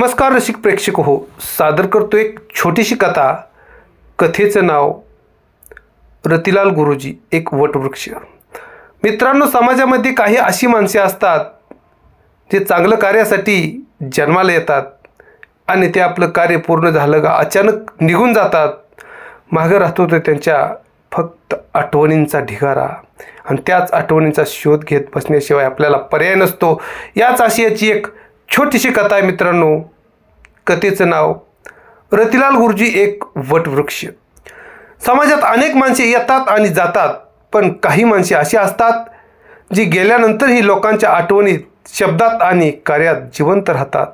नमस्कार रसिक प्रेक्षक हो सादर करतो एक छोटीशी कथा. कथेचं नाव रतिलाल गुरुजी एक वटवृक्ष. मित्रांनो समाजामध्ये काही अशी माणसे असतात जे चांगलं कार्यासाठी जन्माला येतात आणि ते आपलं कार्य पूर्ण झालं का अचानक निघून जातात. मागं राहतो ते त्यांच्या फक्त आठवणींचा ढिगारा आणि त्याच आठवणींचा शोध घेत बसण्याशिवाय आपल्याला पर्याय नसतो. याच आशयाची एक छोटीशी कथा आहे मित्रांनो. कथेचं नाव रतिलाल गुरुजी एक वटवृक्ष समाजात अनेक माणसे येतात आणि जातात पण काही माणसे अशी असतात जी गेल्यानंतरही लोकांच्या आठवणीत शब्दात आणि कार्यात जिवंत राहतात.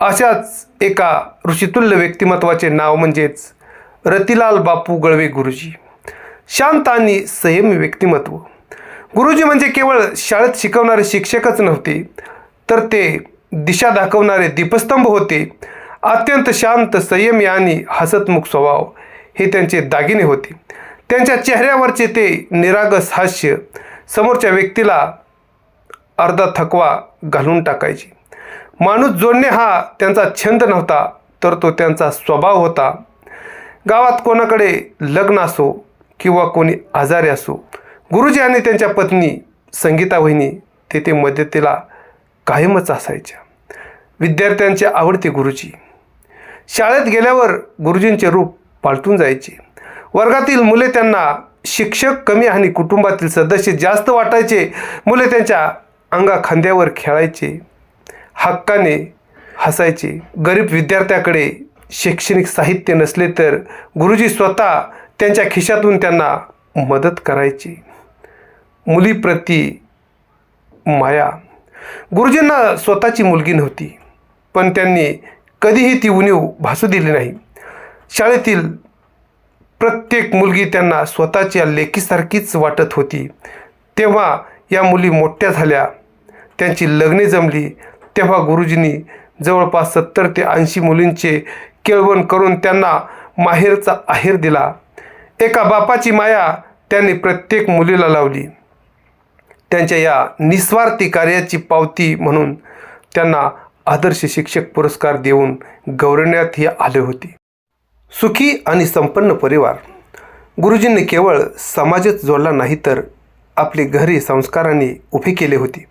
अशाच एका ऋषितुल्य व्यक्तिमत्वाचे नाव म्हणजेच रतिलाल बापू गळवे गुरुजी. शांत आणि संयमी व्यक्तिमत्व. गुरुजी म्हणजे केवळ शाळेत शिकवणारे शिक्षकच नव्हते तर ते दिशा दाखवणारे दीपस्तंभ होते. अत्यंत शांत संयमी आणि हसतमुख स्वभाव हे त्यांचे दागिने होते. त्यांच्या चेहऱ्यावरचे ते निरागस हास्य समोरच्या व्यक्तीला अर्धा थकवा घालून टाकायचे. माणूस जोडणे हा त्यांचा छंद नव्हता तर तो त्यांचा स्वभाव होता. गावात कोणाकडे लग्न असो किंवा कोणी आजारी असो गुरुजी आणि त्यांच्या पत्नी संगीता वहिनी तेथे मदतीला कायमच असायच्या. विद्यार्थ्यांचे आवडते गुरुजी. शाळेत गेल्यावर गुरुजींचे रूप पालटून जायचे. वर्गातील मुले त्यांना शिक्षक कमी आणि कुटुंबातील सदस्य जास्त वाटायचे. मुले त्यांच्या अंगा खांद्यावर खेळायचे. हक्काने हसायचे. गरीब विद्यार्थ्याकडे शैक्षणिक साहित्य नसले तर गुरुजी स्वतः त्यांच्या खिशातून त्यांना मदत करायची. मुलीप्रती माया गुरुजींना स्वतःची मुलगी नव्हती पण त्यांनी कधीही ती उणीव भासू दिली नाही. शाळेतील प्रत्येक मुलगी त्यांना स्वतःच्या लेकीसारखीच वाटत होती. तेव्हा या मुली मोठ्या झाल्या. त्यांची लग्ने जमली. तेव्हा गुरुजींनी जवळपास सत्तर ते ऐंशी मुलींचे केळवण करून त्यांना माहेरचा आहेर दिला. एका बापाची माया त्यांनी प्रत्येक मुलीला लावली. त्यांच्या या निस्वार्थी कार्याची पावती म्हणून त्यांना आदर्श शिक्षक पुरस्कार देऊन गौरवण्यातही आले होते. सुखी आणि संपन्न परिवार. गुरुजींनी केवळ समाजच जोडला नाही तर आपले घरी संस्कारांनी उभे केले होते.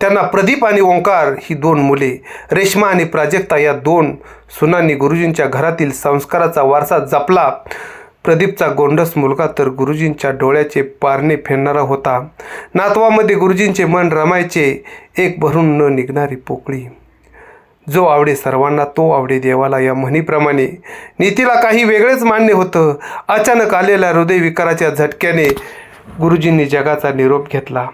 त्यांना प्रदीप आणि ओंकार ही दोन मुले रेश्मा आणि प्राजक्ता या दोन सुनांनी गुरुजींच्या घरातील संस्काराचा वारसा जपला. प्रदीपचा गोंडस मुलगा तर गुरुजींच्या डोळ्याचे पारणे फेडणारा होता. नातवामध्ये गुरुजींचे मन रमायचे एक भरून न निघणारी पोकळी. जो आवडे सर्वांना तो आवडे देवाला या म्हणीप्रमाणे. नीतीला काही वेगळेच मान्य होतं. अचानक आलेल्या हृदयविकाराच्या झटक्याने गुरुजींनी जगाचा निरोप घेतला.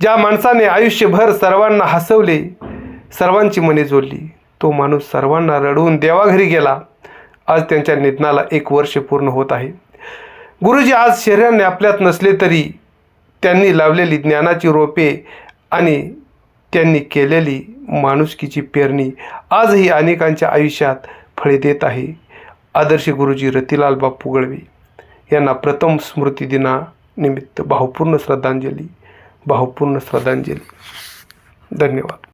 ज्या माणसाने आयुष्यभर सर्वांना हसवले सर्वांची मने जोडली तो माणूस सर्वांना रडवून देवाघरी गेला. आज त्यांच्या निधनाला एक वर्ष पूर्ण होत आहे. गुरुजी आज शरीराने आपल्यात नसले तरी त्यांनी लावलेली ज्ञानाची रोपे आणि त्यांनी केलेली माणुसकीची पेरणी आजही अनेकांच्या आयुष्यात फळे देत आहे. आदर्श गुरुजी रतिलाल बापू गळवे यांना प्रथम स्मृतिदिनानिमित्त भावपूर्ण श्रद्धांजली भावपूर्ण श्रद्धांजली. धन्यवाद.